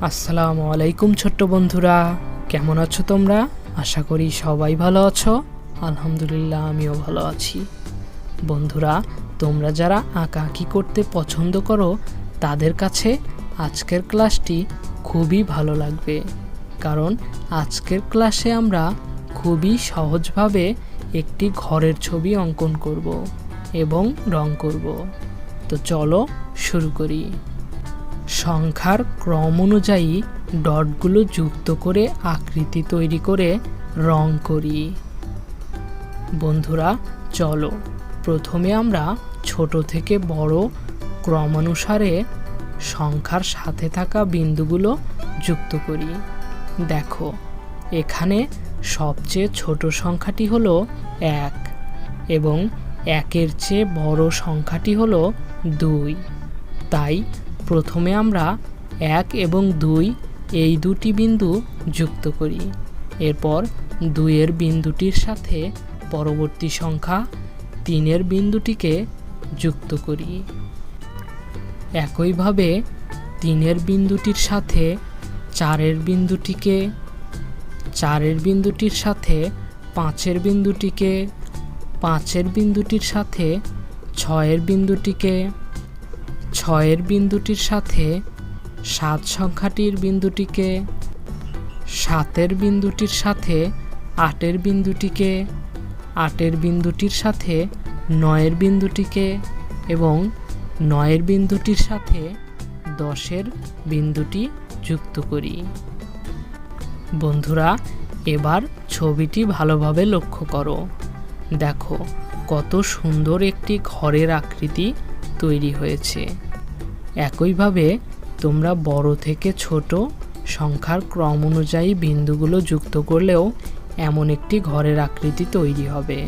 আসসালামু আলাইকুম ছোট্ট বন্ধুরা, কেমন আছো তোমরা? আশা করি সবাই ভালো আছো। আলহামদুলিল্লাহ, আমিও ভালো আছি। বন্ধুরা, তোমরা যারা আঁকাআঁকি করতে পছন্দ করো, তাদের কাছে আজকের ক্লাসটি খুবই ভালো লাগবে। কারণ আজকের ক্লাসে আমরা খুবই সহজভাবে একটি ঘরের ছবি অঙ্কন করব এবং রং করব। তো চলো শুরু করি। সংখ্যার ক্রম অনুযায়ী ডটগুলো যুক্ত করে আকৃতি তৈরি করে রং করি। বন্ধুরা, চলো প্রথমে আমরা ছোট থেকে বড় ক্রমানুসারে সংখ্যার সাথে থাকা বিন্দুগুলো যুক্ত করি। দেখো, এখানে সবচেয়ে ছোট সংখ্যাটি হলো এক এবং একের চেয়ে বড় সংখ্যাটি হলো দুই। তাই প্রথমে আমরা এক এবং দুই এই দুটি বিন্দু যুক্ত করি। এরপর দুইয়ের বিন্দুটির সাথে পরবর্তী সংখ্যা তিনের বিন্দুটিকে যুক্ত করি। একইভাবে তিনের বিন্দুটির সাথে চারের বিন্দুটিকে, চারের বিন্দুটির সাথে পাঁচের বিন্দুটিকে, পাঁচের বিন্দুটির সাথে ছয়ের বিন্দুটিকে ছয়ের বিন্দুটির সাথে সাত সংখ্যাটির বিন্দুটিকে, সাতের বিন্দুটির সাথে আটের বিন্দুটিকে, আটের বিন্দুটির সাথে নয়ের বিন্দুটিকে এবং নয়ের বিন্দুটির সাথে দশের বিন্দুটি যুক্ত করি। বন্ধুরা, এবার ছবিটি ভালোভাবে লক্ষ্য করো। দেখো কত সুন্দর একটি ঘরের আকৃতি তৈরি হয়েছে। একইভাবে তোমরা বড় থেকে ছোট সংখ্যার ক্রম অনুযায়ী বিন্দুগুলো যুক্ত করলেও এমন একটি ঘরের আকৃতি তৈরি হবে।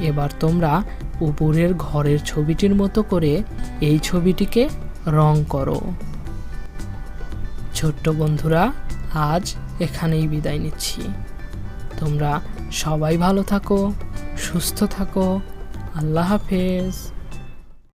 এবার তোমরা উপরের ঘরের ছবিটির মতো করে এই ছবিটিকে রং করো। ছোট্ট বন্ধুরা, আজ এখানেই বিদায় নিচ্ছি। তোমরা সবাই ভালো থাকো, সুস্থ থাকো। আল্লাহ হাফেজ।